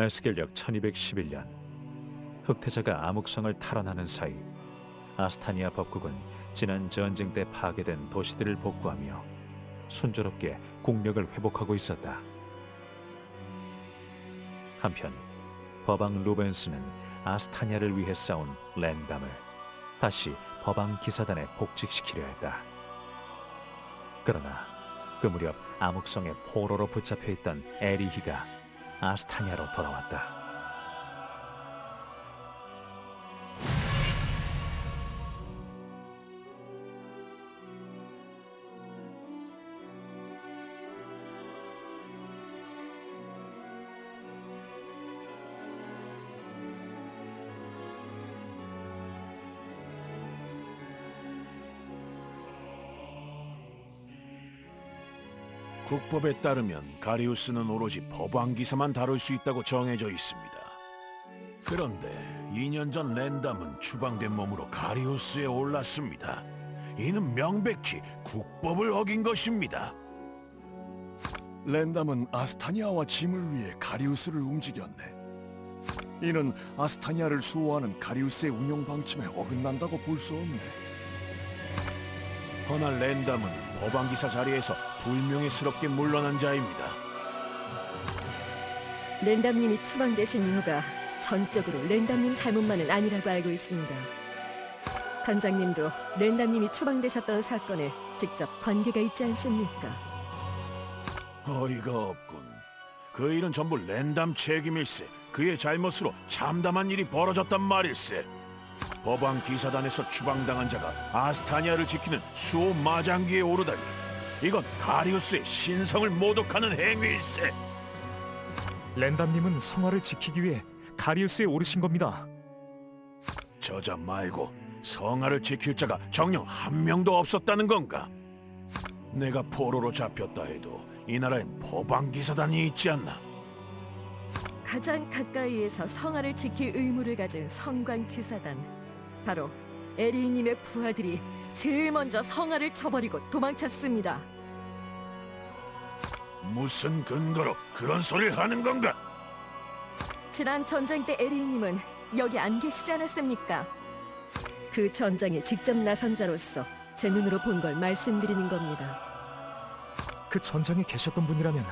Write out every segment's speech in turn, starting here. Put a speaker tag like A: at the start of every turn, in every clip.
A: 에스겔력 1211년 흑태자가 암흑성을 탈환하는 사이 아스타니아 법국은 지난 전쟁 때 파괴된 도시들을 복구하며 순조롭게 국력을 회복하고 있었다. 한편 법왕 루벤스는 아스타니아를 위해 싸운 랜담을 다시 법왕 기사단에 복직시키려 했다. 그러나 그 무렵 암흑성의 포로로 붙잡혀 있던 에리히가 아스타니아로 돌아왔다.
B: 국법에 따르면 가리우스는 오로지 법왕기사만 다룰 수 있다고 정해져 있습니다. 그런데 2년 전 랜담은 추방된 몸으로 가리우스에 올랐습니다. 이는 명백히 국법을 어긴 것입니다.
C: 랜담은 아스타니아와 짐을 위해 가리우스를 움직였네. 이는 아스타니아를 수호하는 가리우스의 운영 방침에 어긋난다고 볼 수 없네.
B: 허나 랜담은 법왕기사 자리에서 불명예스럽게 물러난 자입니다.
D: 랜담님이 추방되신 이유가 전적으로 랜담님 잘못만은 아니라고 알고 있습니다. 단장님도 랜담님이 추방되셨던 사건에 직접 관계가 있지 않습니까?
B: 어이가 없군. 그 일은 전부 랜담 책임일세. 그의 잘못으로 참담한 일이 벌어졌단 말일세. 법왕 기사단에서 추방당한 자가 아스타니아를 지키는 수호 마장기에 오르다니. 이건 가리우스의 신성을 모독하는 행위일세.
E: 랜담님은 성화를 지키기 위해 가리우스에 오르신 겁니다.
B: 저자 말고 성하를 지킬 자가 정녕 한 명도 없었다는 건가? 내가 포로로 잡혔다 해도 이 나라엔 법왕 기사단이 있지 않나?
D: 가장 가까이에서 성화를 지킬 의무를 가진 성관 기사단 바로 에리님의 부하들이 제일 먼저 성화를 쳐버리고 도망쳤습니다.
B: 무슨 근거로 그런 소리를 하는 건가?
D: 지난 전쟁 때 에리님은 여기 안 계시지 않았습니까? 그 전장에 직접 나선 자로서 제 눈으로 본 걸 말씀드리는 겁니다.
E: 그 전장에 계셨던 분이라면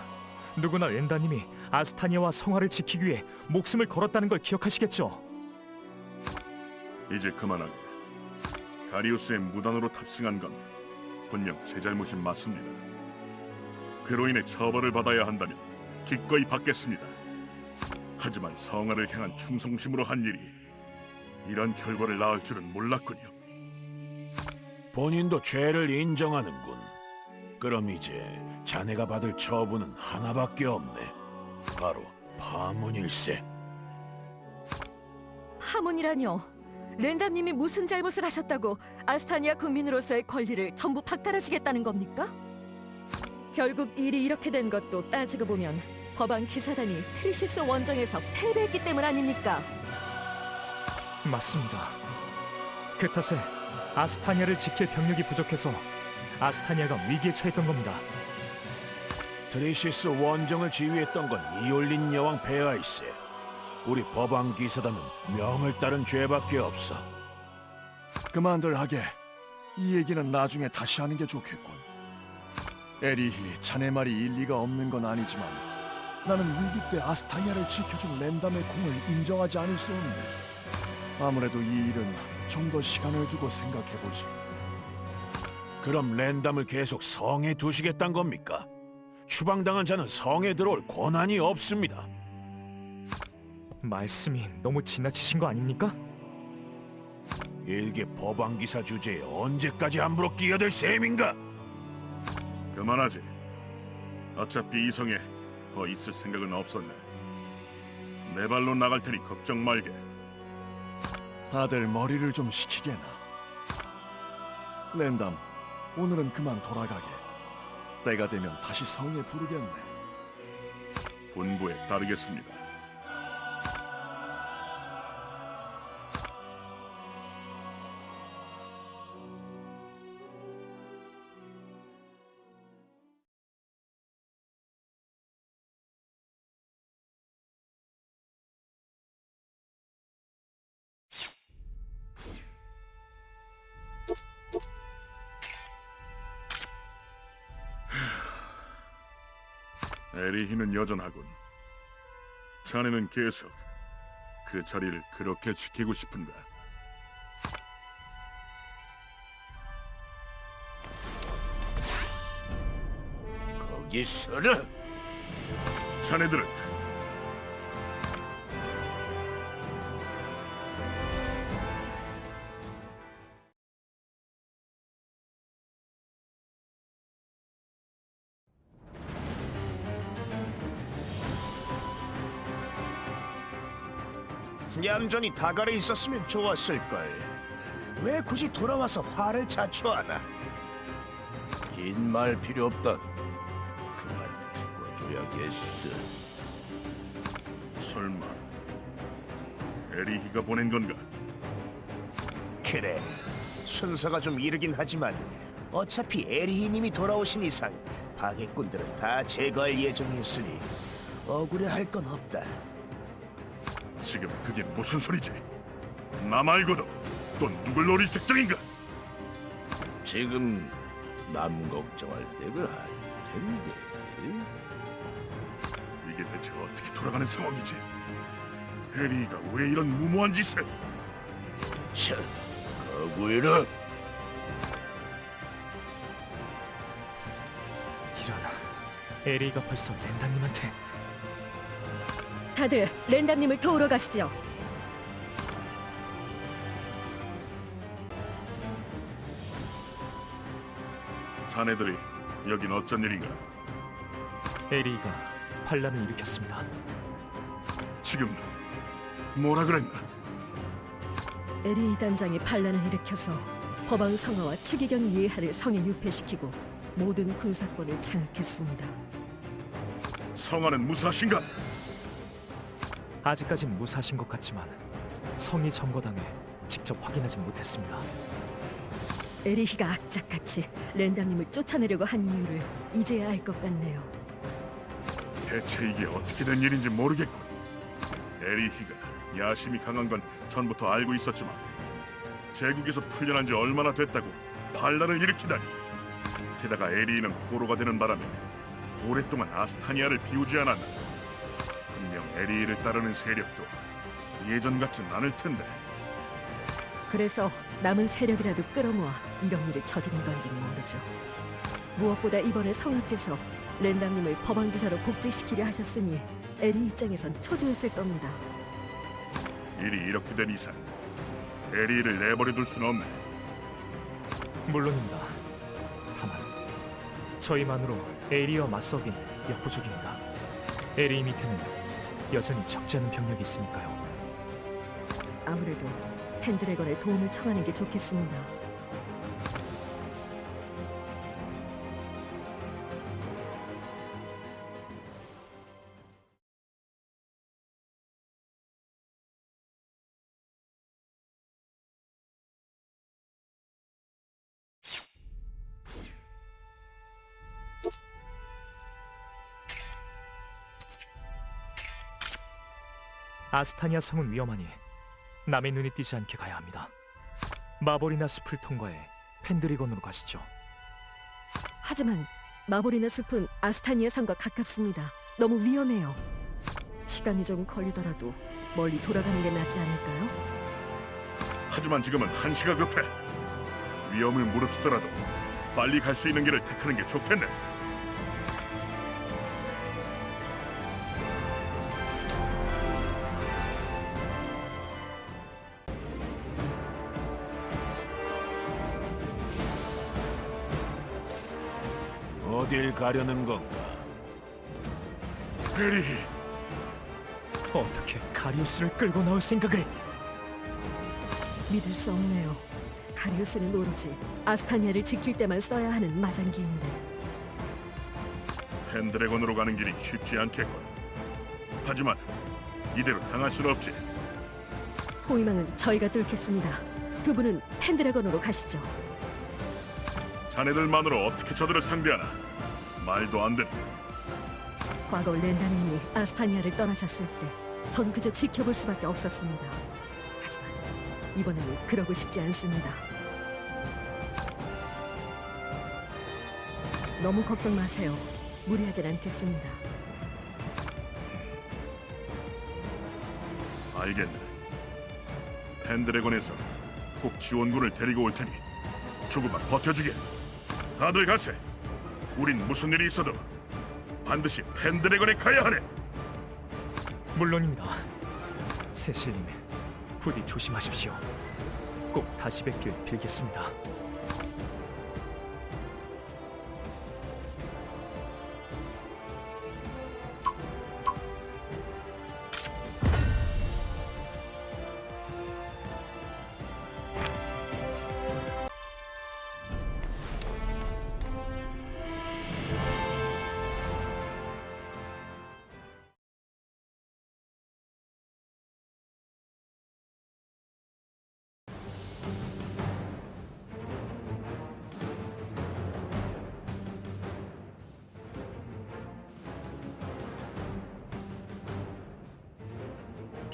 E: 누구나 랜다님이 아스타니아와 성화를 지키기 위해 목숨을 걸었다는 걸 기억하시겠죠.
F: 이제 그만하게. 가리우스의 무단으로 탑승한 건 분명 제 잘못이 맞습니다. 그로 인해 처벌을 받아야 한다면 기꺼이 받겠습니다. 하지만 성화를 향한 충성심으로 한 일이 이런 결과를 낳을 줄은 몰랐군요.
B: 본인도 죄를 인정하는군. 그럼 이제 자네가 받을 처분은 하나밖에 없네. 바로 파문일세.
D: 파문이라뇨. 랜담님이 무슨 잘못을 하셨다고 아스타니아 국민으로서의 권리를 전부 박탈하시겠다는 겁니까? 결국 일이 이렇게 된 것도 따지고 보면 법왕 기사단이 트리시스 원정에서 패배했기 때문 아닙니까?
E: 맞습니다. 그 탓에 아스타니아를 지킬 병력이 부족해서 아스타니아가 위기에 처했던 겁니다.
B: 트리시스 원정을 지휘했던 건 이올린 여왕 폐하일세. 우리 법왕 기사단은 명을 따른 죄밖에 없어.
C: 그만들 하게. 이 얘기는 나중에 다시 하는 게 좋겠군. 에리히 자네 말이 일리가 없는 건 아니지만 나는 위기 때 아스타니아를 지켜준 랜담의 공을 인정하지 않을 수 없네. 아무래도 이 일은 좀 더 시간을 두고 생각해보지.
B: 그럼 랜담을 계속 성에 두시겠단 겁니까? 추방당한 자는 성에 들어올 권한이 없습니다.
E: 말씀이 너무 지나치신 거 아닙니까?
B: 일개 법왕 기사 주제에 언제까지 함부로 끼어들 셈인가?
F: 그만하지. 어차피 이 성에 더 있을 생각은 없었네. 내 발로 나갈 테니 걱정 말게.
C: 다들 머리를 좀 식히게나. 랜담, 오늘은 그만 돌아가게. 때가 되면 다시 성에 부르겠네.
F: 분부에 따르겠습니다. 계속 그 자리를 그렇게 지키고 싶은가?
B: 거기 서라.
F: 자네들은
G: 얌전히 다가래 있었으면 좋았을 걸. 왜 굳이 돌아와서 화를 자초하나?
B: 긴 말 필요 없다. 그만 죽어줘야겠어.
F: 설마 에리히가 보낸 건가?
G: 그래, 순서가 좀 이르긴 하지만 어차피 에리히님이 돌아오신 이상 파괴꾼들은 다 제거할 예정이었으니 억울해할 건 없다.
F: 지금 그게 무슨 소리지? 나 말고도 또 누굴 노릴 작정인가?
B: 지금 남 걱정할 때가 아닐 텐데.
F: 이게 대체 어떻게 돌아가는 상황이지? 에리히가 왜 이런 무모한 짓을?
B: 참, 거구이라.
E: 이런 에리가 벌써 렌다님한테
D: 다들 랜담님을 도우러 가시죠.
F: 자네들이 여긴 어쩐 일인가?
E: 에리가 반란을 일으켰습니다.
F: 지금 뭐라 그랬나?
D: 에리 단장이 반란을 일으켜서 법왕 성화와 추기경 예하를 성에 유폐시키고 모든 군사권을 장악했습니다.
F: 성화는 무사하신가?
E: 아직까진 무사하신 것 같지만 성이 점거당해 직접 확인하진 못했습니다.
D: 에리히가 악착같이 랜담님을 쫓아내려고 한 이유를 이제야 알 것 같네요.
F: 대체 이게 어떻게 된 일인지 모르겠군. 에리히가 야심이 강한 건 전부터 알고 있었지만 제국에서 풀려난 지 얼마나 됐다고 반란을 일으키다니. 게다가 에리히는 포로가 되는 바람에 오랫동안 아스타니아를 비우지 않았나. 분명 에리히를 따르는 세력도 예전 같진 않을 텐데.
D: 그래서 남은 세력이라도 끌어모아 이런 일을 저지른 건지 모르죠. 무엇보다 이번에 성악해서 랜담님을 법왕기사로 복직시키려 하셨으니 에리 입장에선 초조했을 겁니다.
F: 일이 이렇게 된 이상 에리히를 내버려 둘 수는 없네.
E: 물론입니다. 다만 저희만으로 에리와 맞서긴 역부족입니다. 에리 밑에는 여전히 적지 않은 병력이 있으니까요.
D: 아무래도 펜드래건의 도움을 청하는 게 좋겠습니다.
E: 아스타니아 성은 위험하니 남의 눈이 띄지 않게 가야 합니다. 마볼이나 숲을 통과해 펜드리건으로 가시죠.
D: 하지만 마보리나 숲은 아스타니아 산과 가깝습니다. 너무 위험해요. 시간이 좀 걸리더라도 멀리 돌아가는 게 낫지 않을까요?
F: 하지만 지금은 한시가 급해. 위험을 무릅쓰더라도 빨리 갈 수 있는 길을 택하는 게 좋겠네.
B: 가려는 건가?
F: 에리,
E: 어떻게 가리우스를 끌고 나올 생각을?
D: 믿을 수 없네요. 가리우스는 오로지 아스타니아를 지킬 때만 써야 하는 마장기인데
F: 펜드래곤으로 가는 길이 쉽지 않겠군. 하지만 이대로 당할 수는 없지.
D: 호위망은 저희가 뚫겠습니다. 두 분은 펜드래건으로 가시죠.
F: 자네들만으로 어떻게 저들을 상대하나? 말도 안 된다.
D: 과거 렌다님이 아스타니아를 떠나셨을 때, 전 그저 지켜볼 수밖에 없었습니다. 하지만 이번에는 그러고 싶지 않습니다. 너무 걱정 마세요. 무리하진 않겠습니다.
F: 알겠네. 팬드래곤에서 꼭 지원군을 데리고 올 테니 조금만 버텨주게. 다들 가세. 우린 무슨 일이 있어도 반드시 펜드래곤에 가야 하네.
E: 물론입니다. 세실님, 부디 조심하십시오. 꼭 다시 뵙길 빌겠습니다.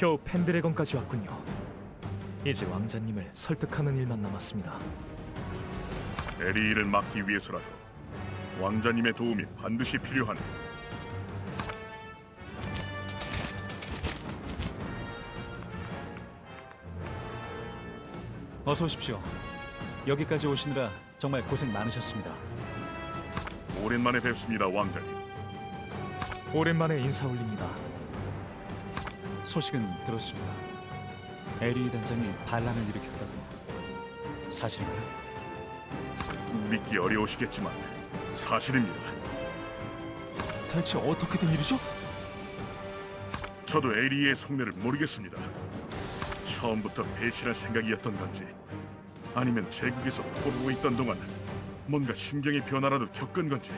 E: 겨우 펜드래곤까지 왔군요. 이제 왕자님을 설득하는 일만 남았습니다.
F: 에리를 막기 위해서라도 왕자님의 도움이 반드시 필요하네.
A: 어서 오십시오. 여기까지 오시느라 정말 고생 많으셨습니다.
F: 오랜만에 뵙습니다, 왕자님.
E: 오랜만에 인사 올립니다.
A: 소식은 들었습니다. 에리 단장이 반란을 일으켰다고. 사실인가요?
F: 믿기 어려우시겠지만 사실입니다.
A: 대체 어떻게 된 일이죠?
F: 저도 에리의 속내를 모르겠습니다. 처음부터 배신할 생각이었던 건지 아니면 제국에서 포로로 있던 동안 뭔가 심경의 변화라도 겪은 건지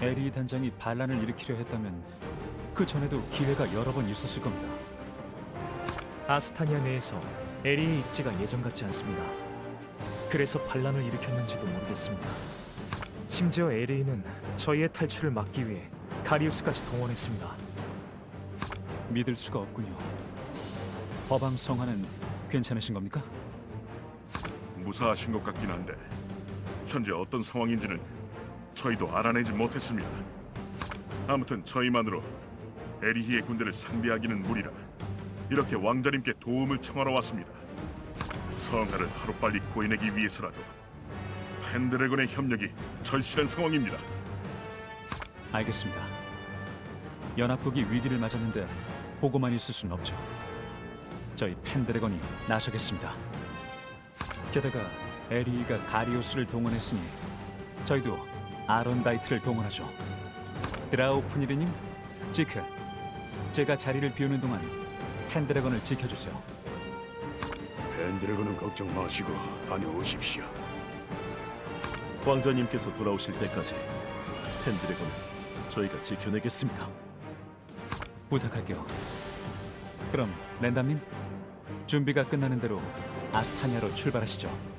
A: 에리 단장이 반란을 일으키려 했다면 그 전에도 기회가 여러 번 있었을 겁니다.
E: 아스타니아 내에서 에리의 입지가 예전 같지 않습니다. 그래서 반란을 일으켰는지도 모르겠습니다. 심지어 에리는 저희의 탈출을 막기 위해 가리우스까지 동원했습니다.
A: 믿을 수가 없군요. 법왕 성화는 괜찮으신 겁니까?
F: 무사하신 것 같긴 한데 현재 어떤 상황인지는 저희도 알아내지 못했습니다. 아무튼 저희만으로 에리히의 군대를 상대하기는 무리라 이렇게 왕자님께 도움을 청하러 왔습니다. 성하를 하루빨리 구해내기 위해서라도 펜드래곤의 협력이 절실한 상황입니다.
A: 알겠습니다. 연합국이 위기를 맞았는데 보고만 있을 순 없죠. 저희 펜드래건이 나서겠습니다. 게다가 에리가 가리오스를 동원했으니 저희도 아론다이트를 동원하죠. 드라우프니르님, 지크, 제가 자리를 비우는 동안 펜드래건을 지켜주세요.
B: 펜드래곤은 걱정 마시고 다녀오십시오.
H: 왕자님께서 돌아오실 때까지 펜드래곤을 저희가 지켜내겠습니다.
A: 부탁할게요. 그럼 랜담님, 준비가 끝나는 대로 아스타니아로 출발하시죠.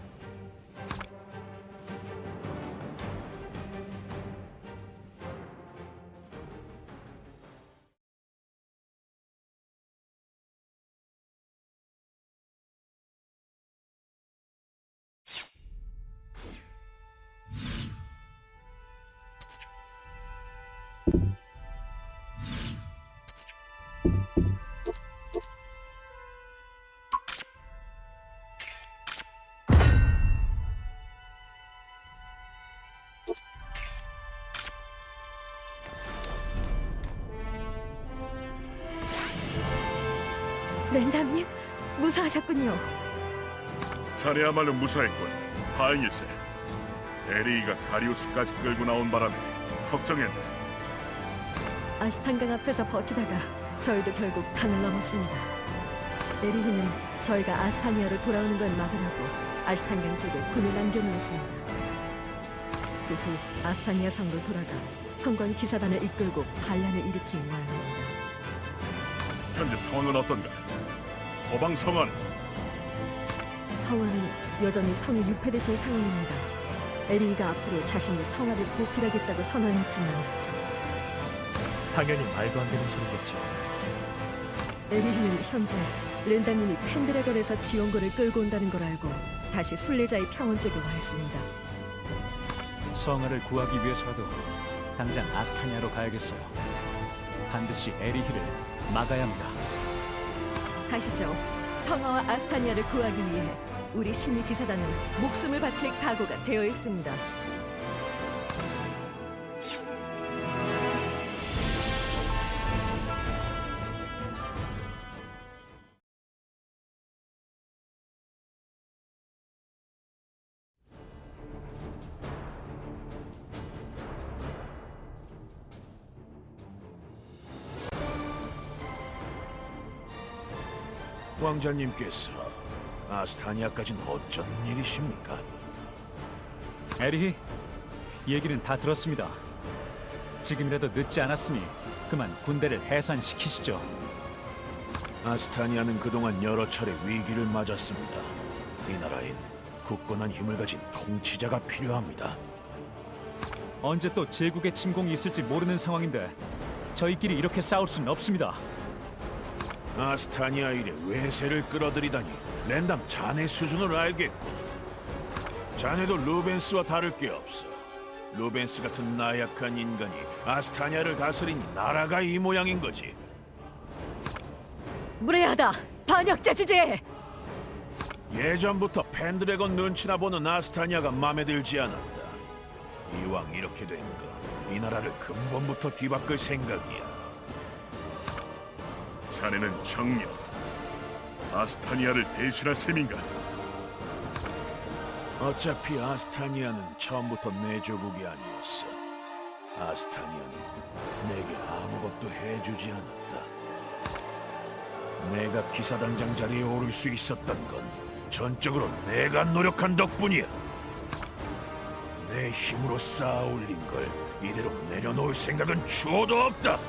D: 랜담님 무사하셨군요.
F: 자네야말로 무사했군. 다행일세. 에리가 가리우스까지 끌고 나온 바람에 걱정했네.
D: 아스탄강 앞에서 버티다가 저희도 결국 강을 넘었습니다. 에리히는 저희가 아스타니아로 돌아오는 걸 막으려고 아스탄강 쪽에 군을 남겨놓았습니다. 그 후 아스타니아 성으로 돌아가 성관 기사단을 이끌고 반란을 일으킨 모양입니다.
F: 현재 상황은 어떤가? 법왕 성은
D: 성화는 여전히 성이 유폐되실 상황입니다. 에리히가 앞으로 자신이 성화를 보필하겠다고 선언했지만
E: 당연히 말도 안 되는 소리겠죠.
D: 에리히는 현재 렌다님이 펜드래건에서 지원군을 끌고 온다는 걸 알고 다시 순례자의 평원 쪽에 와 있습니다.
A: 성화를 구하기 위해서라도 당장 아스타니아로 가야겠어요. 반드시 에리히를 막아야 합니다.
D: 가시죠. 성화와 아스타니아를 구하기 위해 우리 신이 기사단은 목숨을 바칠 각오가 되어 있습니다.
B: 왕자님께서 아스타니아까진 어쩐 일이십니까?
A: 에리히, 얘기는 다 들었습니다. 지금이라도 늦지 않았으니 그만 군대를 해산시키시죠.
B: 아스타니아는 그동안 여러 차례 위기를 맞았습니다. 이 나라엔 굳건한 힘을 가진 통치자가 필요합니다.
A: 언제 또 제국의 침공이 있을지 모르는 상황인데 저희끼리 이렇게 싸울 수는 없습니다.
B: 아스타니아 일에 외세를 끌어들이다니. 랜담 자네 수준을 알겠고 자네도 루벤스와 다를 게 없어. 루벤스 같은 나약한 인간이 아스타니아를 다스리니 나라가 이 모양인 거지.
D: 무례하다. 반역자 주제.
B: 예전부터 펜드래곤 눈치나 보는 아스타니아가 마음에 들지 않았다. 이왕 이렇게 된 거 이 나라를 근본부터 뒤바꿀 생각이야
F: 자네는 정녕 아스타니아를 대신할 셈인가?
B: 어차피 아스타니아는 처음부터 내 조국이 아니었어. 아스타니아는 내게 아무것도 해주지 않았다. 내가 기사단장 자리에 오를 수 있었던 건 전적으로 내가 노력한 덕분이야. 내 힘으로 쌓아 올린 걸 이대로 내려놓을 생각은 추호도 없다.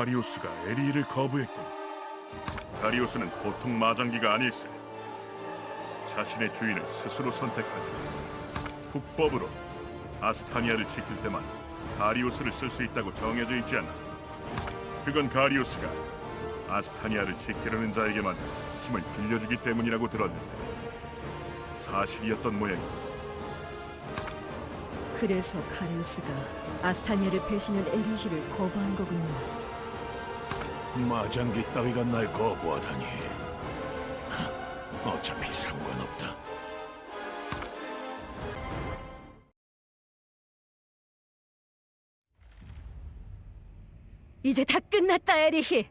F: 가리오스가 에리히를 거부했군. 가리오스는 보통 마장기가 아닐세. 자신의 주인을 스스로 선택하지. 국법으로 아스타니아를 지킬 때만 가리오스를 쓸 수 있다고 정해져 있지 않아. 그건 가리오스가 아스타니아를 지키려는 자에게만 힘을 빌려주기 때문이라고 들었는데 사실이었던 모양이다.
D: 그래서 카리우스가 아스타니아를 배신한 에리히를 거부한 거군요.
B: 마장기 따위가 날 거부하다니. 하, 어차피 상관없다.
D: 이제 다 끝났다, 에리히.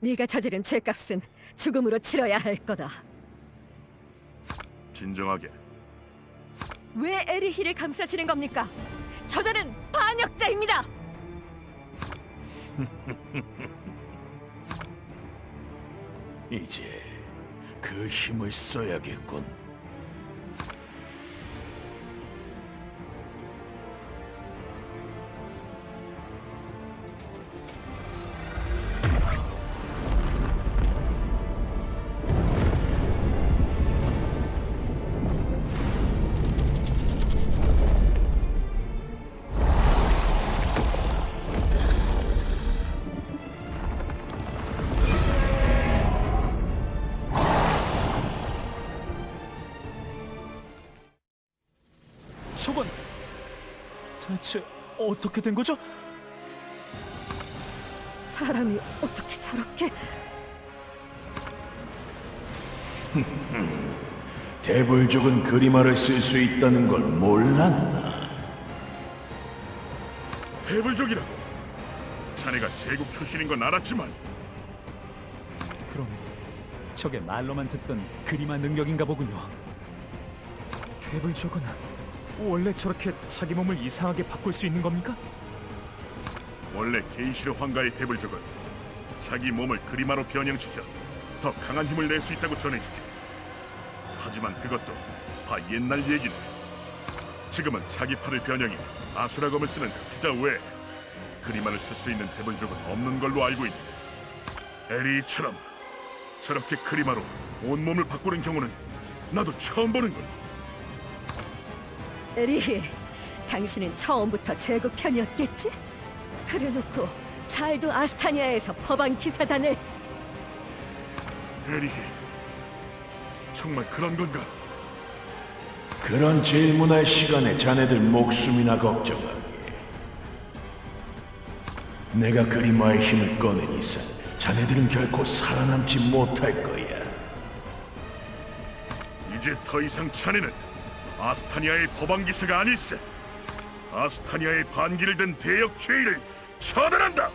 D: 네가 저지른 죄값은 죽음으로 치러야 할 거다.
F: 진정하게
D: 왜 에리히를 감싸시는 겁니까? 저자는 반역자입니다.
B: 이제 그 힘을 써야겠군.
E: 어떻게 된 거죠?
D: 사람이 어떻게 저렇게
B: 대불족은 그리마를 쓸 수 있다는 걸 몰랐나?
F: 해불족이라고. 자네가 제국 출신인 건 알았지만
A: 그럼 저게 말로만 듣던 그리마 능력인가 보군요.
E: 데블족은 원래 저렇게 자기 몸을 이상하게 바꿀 수 있는 겁니까?
F: 원래 게이시르 황가의 대불족은 자기 몸을 그리마로 변형시켜 더 강한 힘을 낼 수 있다고 전해지지. 하지만 그것도 다 옛날 얘기네. 지금은 자기 팔을 변형해 아수라 검을 쓰는 피자 외에 그리마를 쓸 수 있는 대불족은 없는 걸로 알고 있네. 에리처럼 저렇게 그리마로 온몸을 바꾸는 경우는 나도 처음 보는 걸.
D: 에리히 당신은 처음부터 제국 편이었겠지? 그래놓고 잘도 아스타니아에서 법안 기사단을
F: 에리히, 정말 그런 건가?
B: 그런 질문할 시간에 자네들 목숨이나 걱정하게. 내가 그리마의 힘을 꺼낸 이상 자네들은 결코 살아남지 못할 거야.
F: 이제 더 이상 자네는 아스타니아의 법왕기사가 아닐세. 아스타니아의 반기를 든 대역 죄의를 처단한다.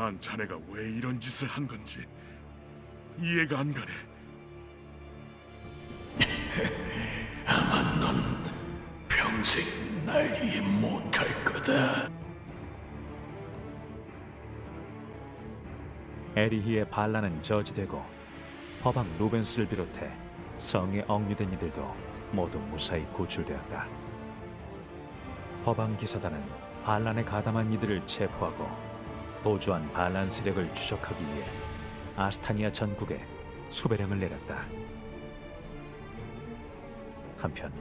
F: 난 자네가 왜 이런 짓을 한 건지 이해가 안 가네.
B: 평생 날 이해 못할 거다.
A: 에리히의 반란은 저지되고 허방 루벤스를 비롯해 성에 억류된 이들도 모두 무사히 구출되었다. 허방 기사단은 반란에 가담한 이들을 체포하고 도주한 반란 세력을 추적하기 위해 아스타니아 전국에 수배령을 내렸다. 한편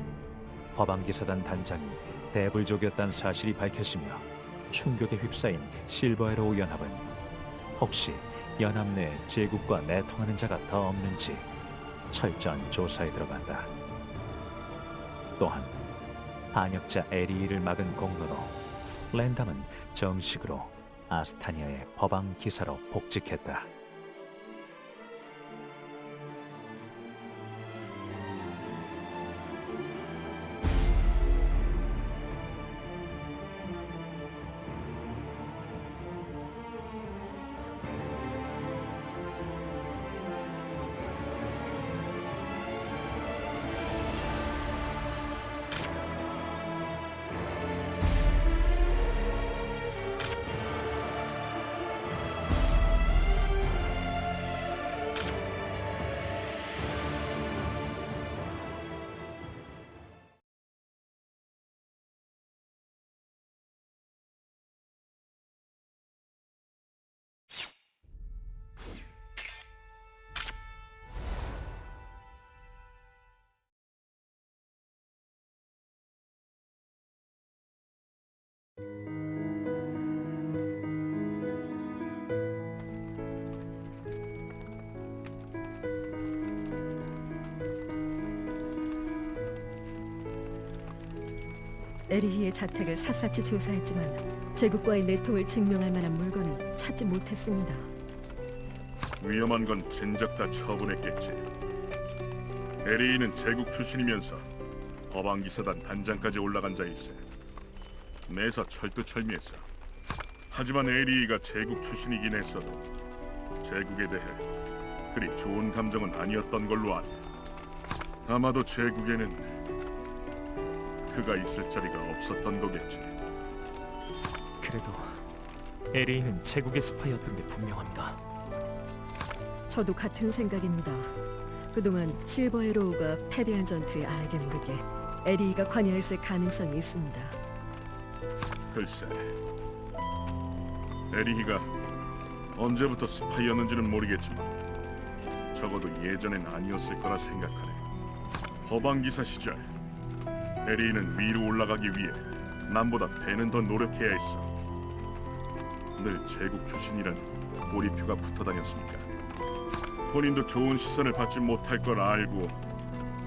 A: 허방 기사단 단장이 대불족이었다는 사실이 밝혀지며 충격에 휩싸인 실버에로 연합은 혹시 연합 내 제국과 내통하는 자가 더 없는지 철저한 조사에 들어간다. 또한 반역자 에리를 막은 공로로 랜담은 정식으로 아스타니아의 법왕 기사로 복직했다.
D: 에리히의 자택을 샅샅이 조사했지만 제국과의 내통을 증명할 만한 물건을 찾지 못했습니다.
F: 위험한 건 진작 다 처분했겠지. 에리히는 제국 출신이면서 법왕기사단 단장까지 올라간 자일세. 매사 철두철미했어. 하지만 에리히가 제국 출신이긴 했어도 제국에 대해 그리 좋은 감정은 아니었던 걸로 안다. 아마도 제국에는 그가 있을 자리가 없었던 거겠지.
E: 그래도 에레인은 제국의 스파이였던 게 분명합니다.
D: 저도 같은 생각입니다. 그동안 실버 에로우가 패배한 전투에 알게 모르게 에리히가 관여했을 가능성이 있습니다.
F: 글쎄, 에리히가 언제부터 스파이였는지는 모르겠지만 적어도 예전엔 아니었을 거라 생각하네. 허방기사 시절 에리히는 위로 올라가기 위해 남보다 배는 더 노력해야 했어. 늘 제국 출신이라는 꼬리표가 붙어 다녔습니까? 본인도 좋은 시선을 받지 못할 걸 알고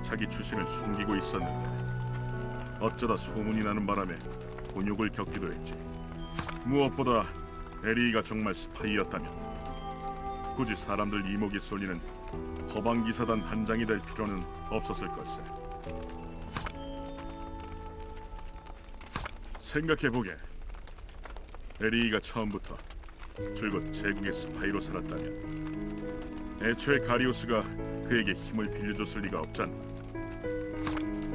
F: 자기 출신을 숨기고 있었는데 어쩌다 소문이 나는 바람에 곤욕을 겪기도 했지. 무엇보다 에리가 정말 스파이였다면 굳이 사람들 이목이 쏠리는 허방 기사단 단장이 될 필요는 없었을 걸세. 생각해보게. 에리가 처음부터 줄곧 제국의 스파이로 살았다면 애초에 가리우스가 그에게 힘을 빌려줬을 리가 없잖아.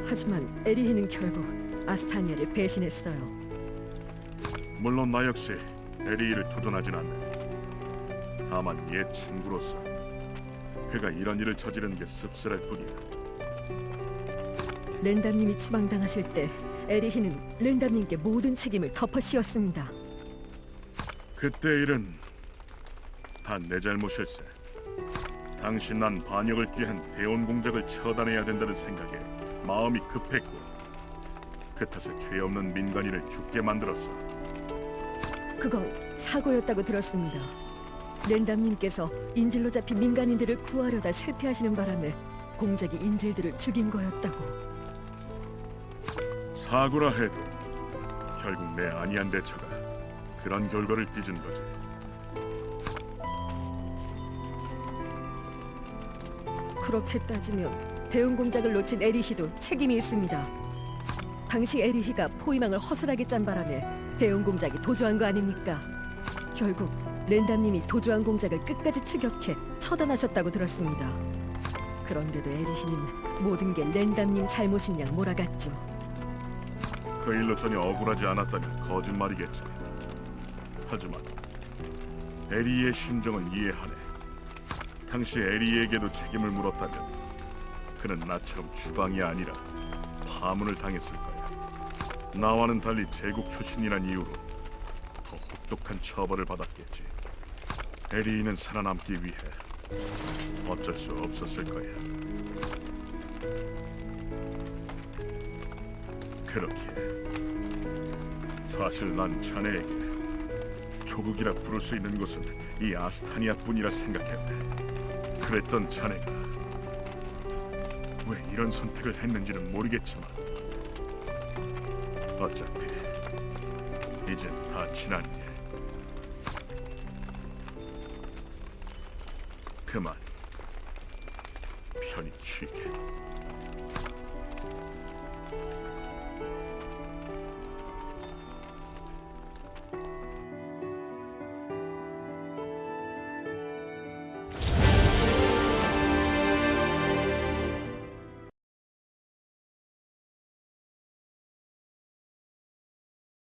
D: 하지만 에리히는 결국 아스타니아를 배신했어요.
F: 물론 나 역시 에리를 두둔하진 않네. 다만 옛 친구로서 그가 이런 일을 저지른 게 씁쓸할 뿐이야.
D: 랜담님이 추방당하실 때 에리히는 랜담님께 모든 책임을 덮어 씌웠습니다.
F: 그때 일은 다 내 잘못일세. 당시 난 반역을 피한 대원 공작을 처단해야 된다는 생각에 마음이 급했고 그 탓에 죄 없는 민간인을 죽게 만들었어.
D: 그건 사고였다고 들었습니다. 랜담님께서 인질로 잡힌 민간인들을 구하려다 실패하시는 바람에 공작이 인질들을 죽인 거였다고.
F: 사고라 해도 결국 내 아니한 대처가 그런 결과를 빚은 거지.
D: 그렇게 따지면 대응 공작을 놓친 에리히도 책임이 있습니다. 당시 에리히가 포위망을 허술하게 짠 바람에 대응 공작이 도주한 거 아닙니까? 결국 랜담님이 도주한 공작을 끝까지 추격해 처단하셨다고 들었습니다. 그런데도 에리히는 모든 게 랜담님 잘못인 양 몰아갔죠.
F: 그 일로 전혀 억울하지 않았다면 거짓말이겠지. 하지만 에리의 심정은 이해하네. 당시 에리에게도 책임을 물었다면 그는 나처럼 주방이 아니라 파문을 당했을 거야. 나와는 달리 제국 출신이란 이유로 더 혹독한 처벌을 받았겠지. 에리는 살아남기 위해 어쩔 수 없었을 거야. 그렇기에 사실 난 자네에게 조국이라 부를 수 있는 곳은 이 아스타니아뿐이라 생각했네. 그랬던 자네가 왜 이런 선택을 했는지는 모르겠지만 어차피 이젠 다 지난 일. 그만 편히 쉬게.